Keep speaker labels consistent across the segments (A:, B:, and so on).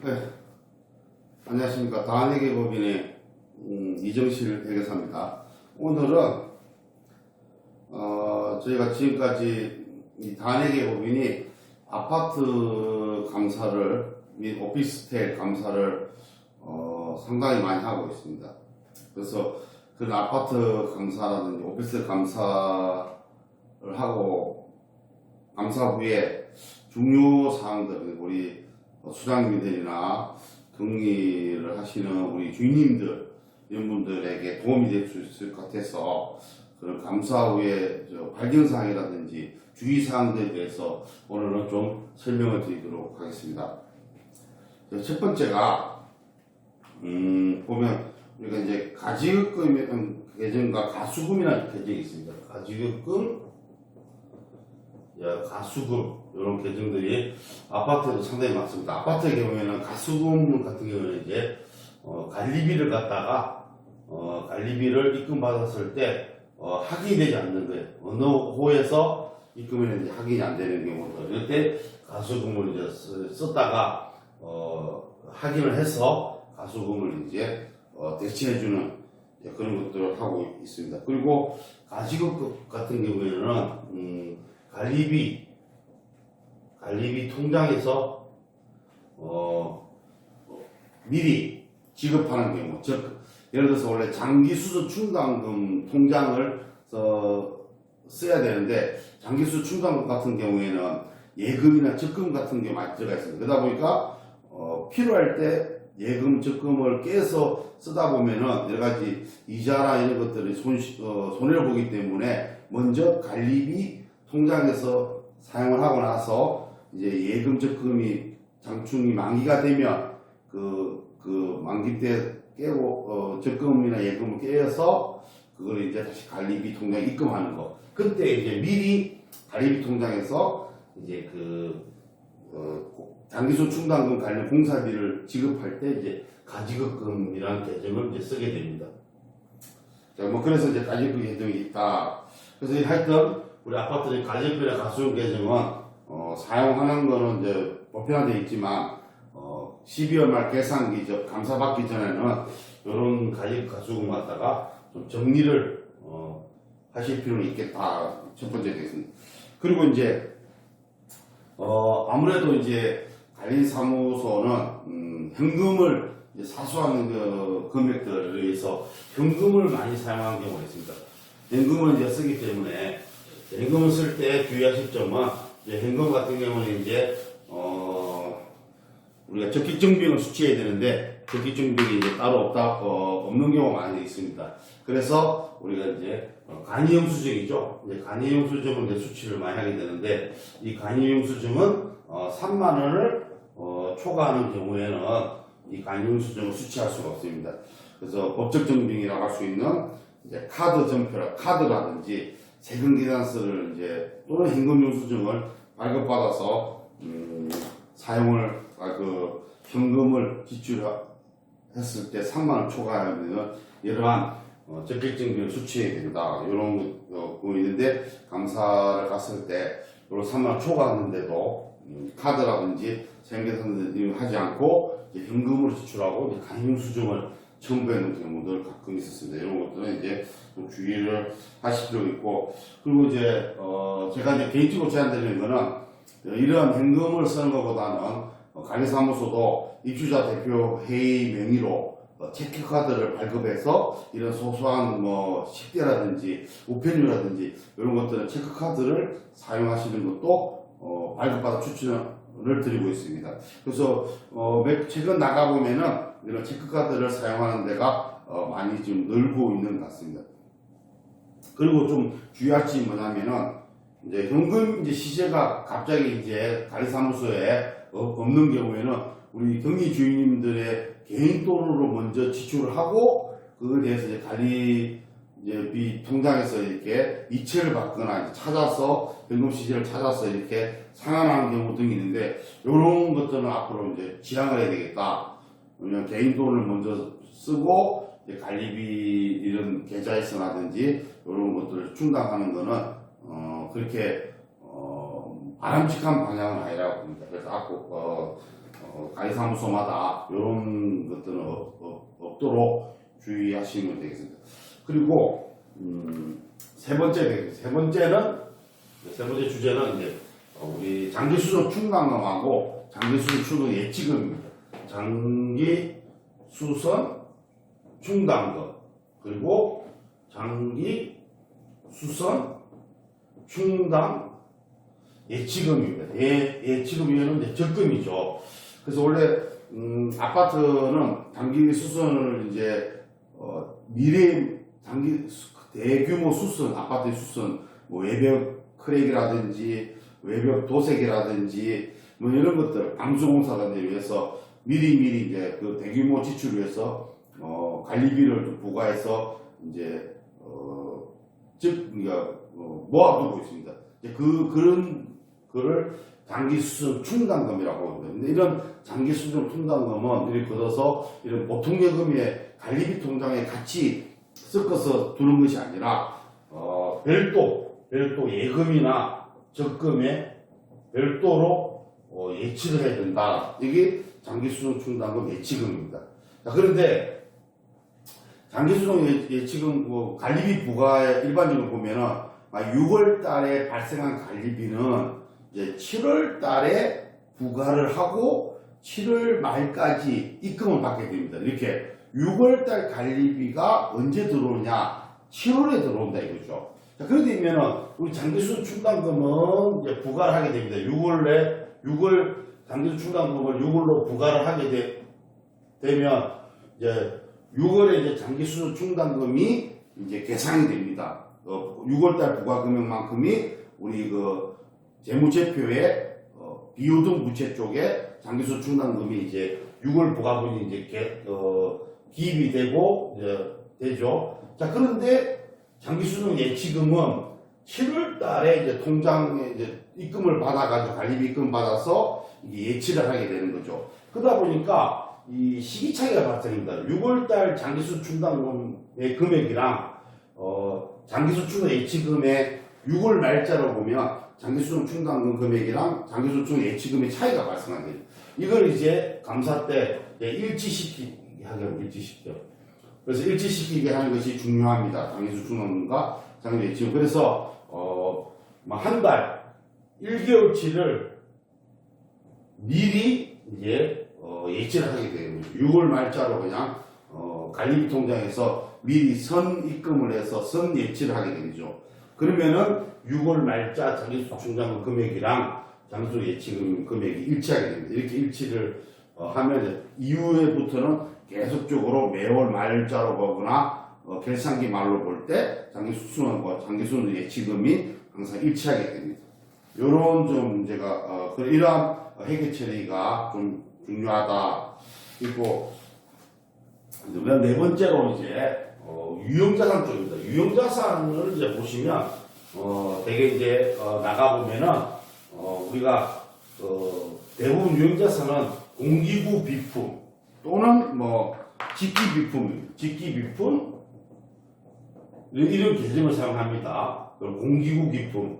A: 네. 안녕하십니까. 다한회계 법인의 음, 이정실 회계사입니다. 오늘은 어, 저희가 지금까지 이 다한회계 법인이 아파트 감사를 및 오피스텔 감사를 어, 상당히 많이 하고 있습니다. 그래서 그런 아파트 감사라든지 오피스텔 감사를 하고 감사 후에 중요 사항들 우리 수장님들이나 경리를 하시는 우리 주인님들 이런 분들에게 도움이 될 수 있을 것 같아서 그런 감사 후에 저 발견사항이라든지 주의사항들에 대해서 오늘은 좀 설명을 드리도록 하겠습니다. 저첫 번째가 음, 보면 우리가 이제 가지급금 계정과 가수금이라는 계정이 있습니다. 가지급금, 야, 가수금 이런 계정들이 아파트에도 상당히 많습니다. 아파트의 경우에는 가수금 같은 경우는 이제 어, 관리비를 갖다가 어, 관리비를 입금 받았을 때 어, 확인이 되지 않는 거예요. 어느 호에서 이제 확인이 안 되는 경우도 이럴 때 가수금을 이제 쓰- 썼다가 어, 확인을 해서 가수금을 이제 어, 대체해주는 그런 것들을 하고 있습니다. 그리고 가지급 같은 경우에는 음, 관리비 관리비 통장에서 어, 어, 미리 지급하는 경우, 즉 예를 들어서 원래 장기 수수 충당금 통장을 어, 써야 되는데 장기 수수 충당금 같은 경우에는 예금이나 적금 같은 게 많이 들어가 있습니다. 그러다 보니까 어, 필요할 때 예금, 적금을 깨서 쓰다 보면은 여러 가지 이자나 이런 것들이 손, 어, 손해를 보기 때문에 먼저 관리비 통장에서 사용을 하고 나서 이제 예금, 적금이 장충이 만기가 되면 그, 그 만기 때 깨고, 어, 적금이나 예금을 깨서 그걸 이제 다시 관리비 통장에 입금하는 거. 그때 이제 미리 관리비 통장에서 이제 그, 어, 장기수 충당금 관련 공사비를 지급할 때 이제 가지급금이라는 계정을 이제 쓰게 됩니다. 자, 뭐 그래서 이제 가지급 계정이 있다. 그래서 하여튼 우리 아파트의 가지급이나 가수용 계정은 어, 사용하는 거는 이제 보편화되어 있지만 어, 12월 말 계산기 저 감사받기 전에는 이런 가지급 가수금 갖다가 좀 정리를 어, 하실 필요는 있겠다. 첫 번째 되겠습니다. 그리고 이제 어, 아무래도 이제 관리사무소는 음, 현금을 사수하는 그 금액들에 의해서 현금을 많이 사용하는 경우가 있습니다. 현금을 이제 쓰기 때문에 현금을 쓸 때 주의하실 점은 이제 현금 같은 경우는 이제 어, 우리가 적기증빙을 수취해야 되는데 적기증빙이 이제 따로 없다 어, 없는 경우가 많이 있습니다. 그래서 우리가 이제 어, 간이영수증이죠. 이제 간이영수증을 이제 수취를 많이 하게 되는데 이 간이영수증은 어, 3만 원을 어, 초과하는 경우에는 이 간이영수증을 수취할 수가 없습니다. 그래서 법적 증빙이라고 할 수 있는 이제 카드 전표라 카드라든지 세금 계산서를 이제 또는 현금 영수증을 발급받아서 음, 사용을 아, 그 현금을 지출했을 때 3만 원 초과하면 이러한 어, 적격증빙을 수취해야 된다. 이런 거 어, 있는데 감사를 갔을 때 이런 3만 원 초과하는데도 음, 카드라든지 세금계산을 하지 않고 이제 현금으로 지출하고 이제 간이영수증을 첨부하는 경우들 가끔 있었습니다. 이런 것들은 이제 좀 주의를 하실 필요가 있고 그리고 이제 어 제가 이제 개인적으로 제안드리는 거는 어, 이런 현금을 쓰는 것보다는 어, 관리사무소도 입주자 대표 회의 명의로 어, 체크카드를 발급해서 이런 소소한 뭐 식대라든지 우편료라든지 이런 것들은 체크카드를 사용하시는 것도 어, 발급받아 추천을 드리고 있습니다. 그래서 어, 몇- 최근 나가 보면은 이런 체크카드를 사용하는 데가 어, 많이 좀 늘고 있는 것 같습니다. 그리고 좀 주의할 점이 뭐냐면은 이제 현금 이제 시세가 갑자기 이제 관리사무소에 어- 없는 경우에는 우리 경리 주인님들의 개인 돈으로 먼저 지출을 하고 그거에 대해서 이제 관리 비 통장에서 이렇게 이체를 받거나 찾아서 현금 시세를 찾아서 이렇게 상환하는 경우 등이 있는데 이런 것들은 앞으로 이제 지양을 해야 되겠다. 왜냐면 개인 돈을 먼저 쓰고 관리비 이런 계좌에서라든지 이런 것들을 충당하는 거는 어 그렇게 어 바람직한 방향은 아니라고 봅니다. 그래서 앞으로 어, 어, 어, 가이사무소마다 이런 것들은 없, 없, 없도록 주의하시면 되겠습니다. 그리고 음, 세 번째 되겠습니다. 세 번째는 세 번째 주제는 이제 어, 우리 장기 수술 충당금하고 장기 수술 충당 예치금입니다. 장기 수선 충당금 그리고 장기 수선 충당 예치금입니다. 예, 예치금이면 이제 적금이죠. 그래서 원래 음, 아파트는 단기 수선을 이제 어, 미래 수- 대규모 수선 아파트 수선 뭐 외벽 크랙이라든지 외벽 도색이라든지 뭐 이런 것들 방수공사를 위해서 미리 미리 이제 그 대규모 지출을 위해서 어, 관리비를 좀 부과해서 이제 어, 즉 그러니까 어, 모아두고 있습니다. 이제 그 그런 거를 장기 수술 충당금이라고 합니다. 이런 장기 수술 충당금은 이렇게 걷어서 이런 보통 예금의 관리비 통장에 같이 섞어서 두는 것이 아니라 어, 별도 별도 예금이나 적금에 별도로 어, 예치를 해야 된다. 이게 장기 수술 충당금 예치금입니다. 자, 그런데 장기 수송 예- 예치금 뭐 관리비 부과에 일반적으로 보면은 6월 달에 발생한 관리비는 이제 7월 달에 부과를 하고 7월 말까지 입금을 받게 됩니다. 이렇게 6월 달 관리비가 언제 들어오냐? 7월에 들어온다 이거죠. 자, 그렇게 되면은 우리 장기수 충당금은 이제 부과를 하게 됩니다. 6월에 6월 장기수 충당금을 6월로 부과를 하게 되, 되면 이제 6월에 이제 장기수 충당금이 이제 계산이 됩니다. 어, 6월달 부과 금액만큼이 우리 그 재무제표에 어, 비효등 부채 쪽에 장기수 충당금이 이제 6월 부과분이 이제 개, 어, 기입이 되고 이제 되죠. 자 그런데 장기수능 예치금은 7월 달에 이제 통장에 이제 입금을 받아가지고 관리비 입금 받아서 예치를 하게 되는 거죠. 그러다 보니까 이 시기 차이가 발생합니다. 6월 달 장기수 충당금의 금액이랑 어, 장기수 충당 예치금의 6월 날짜로 보면 장기수중 충당금 금액이랑 장기수중 예치금의 차이가 돼요. 이걸 이제 감사 때 이제 일치시키게 하려고 일치시켜. 그래서 일치시키게 하는 것이 중요합니다. 장기수 충당금과 장기 예치금. 그래서 어, 한 달, 1개월치를 미리 이제 어, 예치를 하게 되는 거죠. 6월 말짜로 그냥 어, 관리비 통장에서 미리 선 입금을 해서 선 예치를 하게 되죠. 그러면은 6월 말짜 장기수 충당금 금액이랑 장기수 예치금 금액이 일치하게 됩니다. 이렇게 일치를 어, 하면 이후에부터는 계속적으로 매월 말짜로 보거나 어, 결산기 말로 볼 때 장기수 수능과 장기수 예치금이 항상 일치하게 됩니다. 요런 좀 제가 어, 그 이러한 회계 처리가 좀 중요하다. 그리고 네 번째로 이제 어, 유형자산 쪽입니다. 유형자산을 이제 보시면 어, 되게 이제 어, 나가 보면은 어, 우리가 어, 대부분 유형자산은 공기구 비품 또는 뭐 직기 비품, 직기 비품? 이런 개념을 사용합니다. 공기구 기품.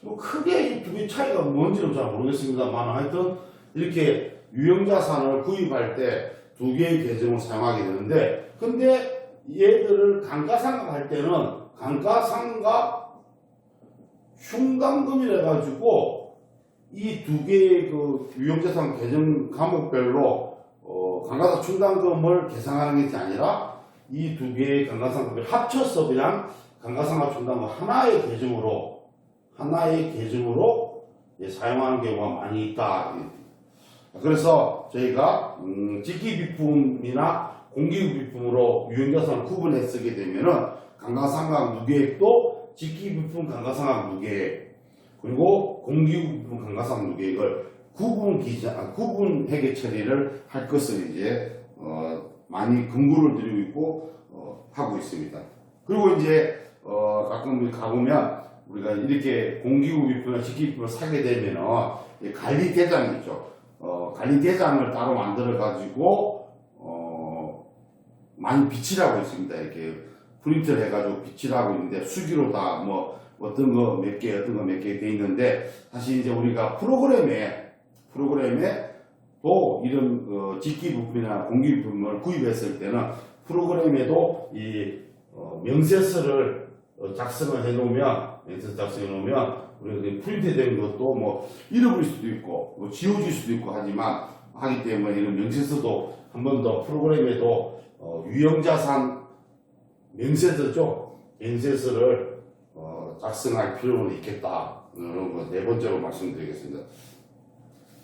A: 뭐 크게 이두개 차이가 뭔지는 잘 모르겠습니다만 하여튼 이렇게 유형자산을 구입할 때 두 개의 계정을 사용하게 되는데 근데 얘들을 감가상각 할 때는 감가상각 흉감금이라 가지고 이 두 개의 그 유형자산 계정 과목별로 어, 감가상 충당금을 계산하는 것이 아니라 이 두 개의 감가상각을 합쳐서 그냥 감가상각 충당금 하나의 계정으로 하나의 계정으로 이제 사용하는 경우가 많이 있다. 그래서 저희가 음, 직기 비품이나 공기구 비품으로 유형자산을 구분해 쓰게 되면은 감가상각 무계획도 직기 비품 감가상각 무계획 그리고 비품 감가상각 무계획을 구분 기자 아, 구분 회계 처리를 할 것을 이제 어, 많이 근거를 드리고 있고 어, 하고 있습니다. 그리고 이제 어, 가끔 가보면 우리가 이렇게 공기구 직기 비품을 사게 되면은 이 관리 대장이 있죠. 어, 관리 대장을 따로 만들어 가지고 어, 많이 비치라고 있습니다. 이렇게 프린트를 해가지고 비치라고 있는데 수기로 다뭐 어떤 거 몇 개, 어떤 거 몇 개 돼 있는데 사실 이제 우리가 프로그램에 프로그램에 또 이런 어, 직기 부품이나 공기 부품을 구입했을 때는 프로그램에도 이 어, 명세서를 어, 작성을 해놓으면 명세서 작성해 놓으면 우리가 프린트된 것도 뭐 잃어버릴 수도 있고 뭐 지워질 수도 있고 하지만 하기 때문에 이런 명세서도 한 번 더 프로그램에도 어, 유형자산 명세서죠. 명세서를 어, 작성할 필요는 있겠다. 이런 거 네 번째로 말씀드리겠습니다.